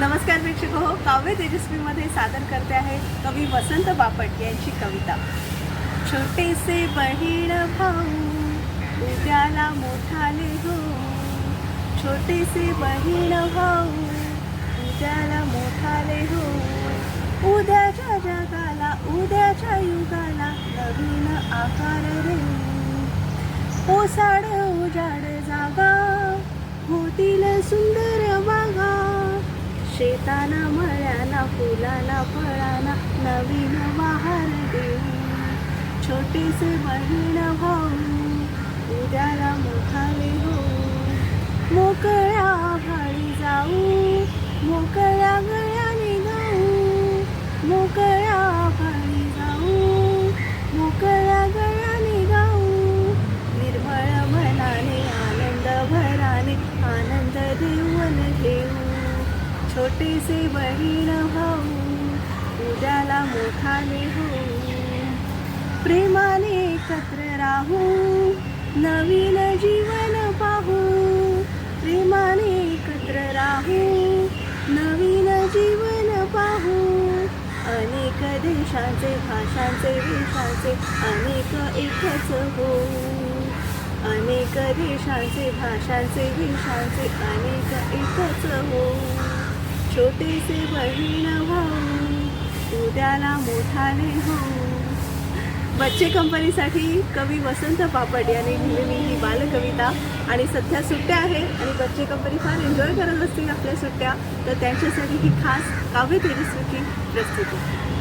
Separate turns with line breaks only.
नमस्कार प्रेक्षक हो काव्य तेजस्वीमध्ये सादर करते आहे कवी वसंत बापट यांची कविता. छोटेसे बहीण भाऊ उद्याला मोठाले हो छोटेसे बहीण भाऊ उद्याला मोठाले हो उद्याच्या जगाला उद्याच्या युगाला नवीन आकार रे. ओसाड उजाड जागा होतील सुंदर शेताना मळ्याना फुलाना फळाना नवीन बहार देऊ छोटेसे बहीण भाऊ उद्याला मोठाले हो. मोकळ्या भाळी जाऊ मोकळ्या गळ्याने गाऊ. मोकळ्या भाळी जाऊ मोकळ्या गळ्याने गाऊ. निर्मळ मनाने आनंद भराने आनंद देऊन घेऊ छोटेसे बहीण भाऊ उद्याला मोठाले होऊ प्रेमाने एकत्र राहू नवीन जीवन पाहू. प्रेमाने एकत्र राहू नवीन जीवन पाहू. अनेक देशांचे भाषांचे वेशांचे अनेक एकच हो. अनेक देशांचे भाषांचे वेशांचे अनेक एकच हो. छोटेसे बहीण भाऊ उद्याला मोठाले हो. बच्चे कंपनीसाठी कवी वसंत पापड यांनी लिहिलेली ही बालकविता आणि सध्या सुट्ट्या आहे आणि बच्चे कंपनी फार एन्जॉय करत असतील आपल्या सुट्ट्या तर त्यांच्यासाठी ही खास काव्य तेजस्वीची प्रस्तुती.